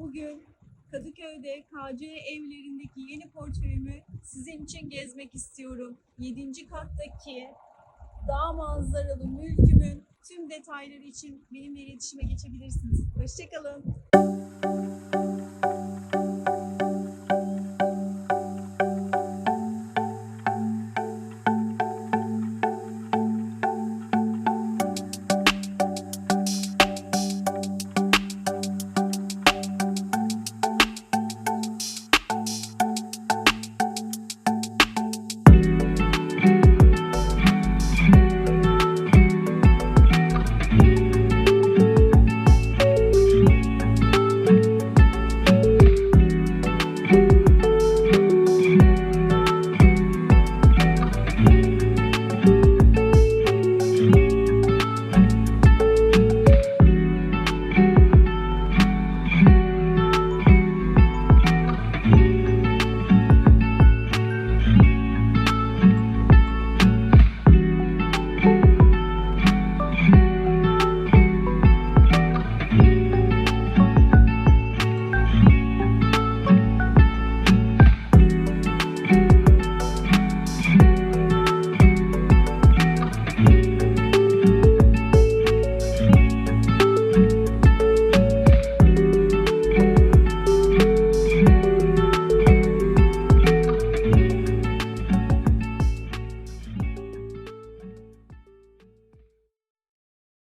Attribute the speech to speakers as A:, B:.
A: Bugün Kadıköy'de KC evlerindeki yeni portföyümü sizin için gezmek istiyorum. 7. kattaki dağ manzaralı mülkümün tüm detayları için benimle iletişime geçebilirsiniz. Hoşçakalın.